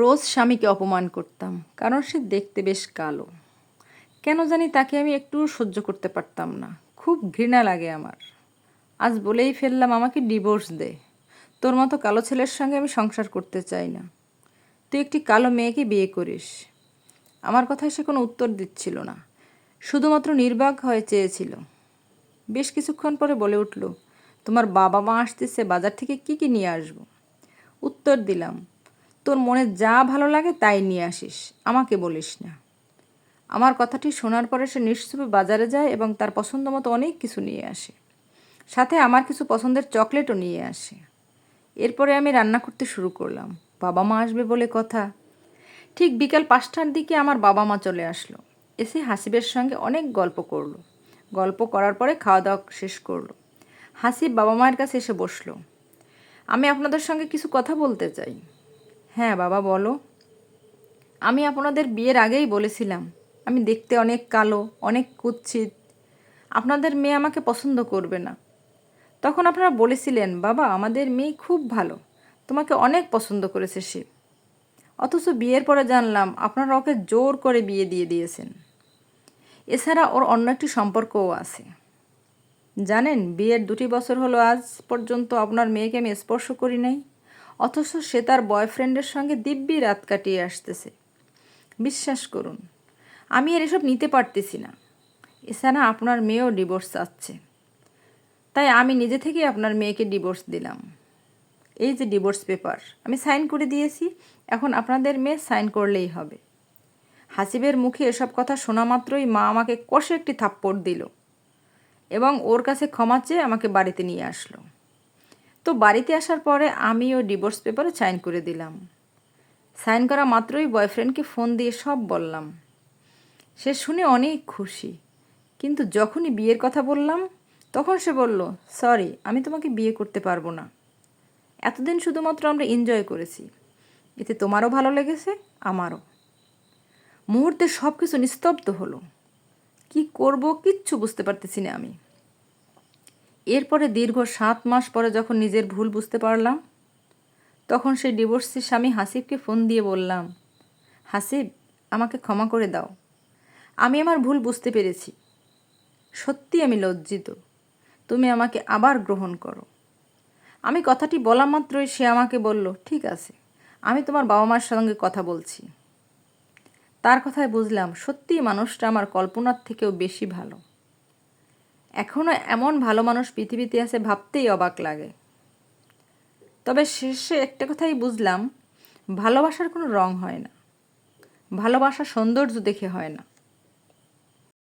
রোজ স্বামীকে অপমান করতাম, কারণ সে দেখতে বেশ কালো। কেন জানি তাকে আমি একটু সহ্য করতে পারতাম না, খুব ঘৃণা লাগে আমার। আজ বলেই ফেললাম, আমাকে ডিভোর্স দে। তোর মতো কালো ছেলের সঙ্গে আমি সংসার করতে চাই না। তুই একটি কালো মেয়েকে বিয়ে করিস। আমার কথায় সে কোনো উত্তর দিচ্ছিল না। শুধুমাত্র নির্বাক হয়ে চেয়েছিল। বেশ কিছুক্ষণ পরে বলে উঠল, তোমার বাবা মা আসতেছে, বাজার থেকে কি কি নিয়ে আসব? উত্তর দিলাম তোর মনে যা ভালো লাগে তাই নিয়ে আসিস। আমাকে বলিস না। আমার কথাটি শোনার পরে সে নিশ্চুপে বাজারে যায় এবং তার পছন্দ মতো অনেক কিছু নিয়ে আসে। সাথে আমার কিছু পছন্দের চকলেটও নিয়ে আসে। এরপরে আমি রান্না করতে শুরু করলাম। বাবা মা আসবে বলে কথা। ঠিক বিকাল পাঁচটার দিকে আমার বাবা মা চলে আসলো। এসে হাসিবের সঙ্গে অনেক গল্প করল। গল্প করার পরে খাওয়া দাওয়া শেষ করল। হাসিব বাবা মায়ের কাছে এসে বসল। আমি আপনাদের সঙ্গে কিছু কথা বলতে চাই। হ্যাঁ বাবা, বলো। আমি আপনাদের বিয়ের আগেই বলেছিলাম। আমি দেখতে অনেক কালো, অনেক কুৎসিত। আপনাদের মেয়ে আমাকে পছন্দ করবে না। তখন আপনারা বলেছিলেন, বাবা, আমাদের মেয়ে খুব ভালো। তোমাকে অনেক পছন্দ করেছে সে। অথচ বিয়ের পরে জানলাম, আপনারা ওকে জোর করে বিয়ে দিয়ে দিয়েছেন। এছাড়া ওর অন্য একটি সম্পর্কও আছে। জানেন, বিয়ের দুটি বছর হলো আজ পর্যন্ত আপনার মেয়েকে আমি স্পর্শ করি নাই। অথচ সে তার বয়ফ্রেন্ডের সঙ্গে দিব্যি রাত কাটিয়ে আসতেছে। বিশ্বাস করুন, আমি আর এসব নিতে পারতেছি না। এছাড়া আপনার মেয়েও ডিভোর্স চাচ্ছে। তাই আমি নিজে থেকেই আপনার মেয়েকে ডিভোর্স দিলাম। এই যে ডিভোর্স পেপার আমি সাইন করে দিয়েছি, এখন আপনাদের মেয়ে সাইন করলেই হবে। হাসিবের মুখে এসব কথা শোনা মাত্রই মা আমাকে কষে একটি থাপ্পড় দিল এবং ওর কাছে ক্ষমা চেয়ে আমাকে বাড়িতে নিয়ে আসলো। তো বাড়িতে আসার পরে আমি আমিও ডিভোর্স পেপারে সাইন করে দিলাম। সাইন করা মাত্রই বয়ফ্রেন্ডকে ফোন দিয়ে সব বললাম। সে শুনে অনেক খুশি। কিন্তু যখনই বিয়ের কথা বললাম, তখন সে বলল সরি আমি তোমাকে বিয়ে করতে পারব না। এতদিন শুধুমাত্র আমরা এনজয় করেছি। এতে তোমারও ভালো লেগেছে, আমারও। মুহূর্তে সব কিছু নিস্তব্ধ হলো। কি করব, কিচ্ছু বুঝতে পারতেছি না আমি। এরপরে দীর্ঘ সাত মাস পরে যখন নিজের ভুল বুঝতে পারলাম, তখন সেই ডিভোর্সি স্বামী হাসিবকে ফোন দিয়ে বললাম, হাসিব, আমাকে ক্ষমা করে দাও। আমি আমার ভুল বুঝতে পেরেছি। সত্যি আমি লজ্জিত। তুমি আমাকে আবার গ্রহণ করো। আমি কথাটি বলা মাত্রই সে আমাকে বলল, ঠিক আছে, আমি তোমার বাবা মার সঙ্গে কথা বলছি। তার কথায় বুঝলাম, সত্যিই মানুষটা আমার কল্পনার থেকেও বেশি ভালো। এখনও এমন ভালো মানুষ পৃথিবীতে আছে ভাবতেই অবাক লাগে। তবে শেষে একটা কথাই বুঝলাম, ভালোবাসার কোনো রং হয় না। ভালোবাসা সৌন্দর্য দেখে হয় না।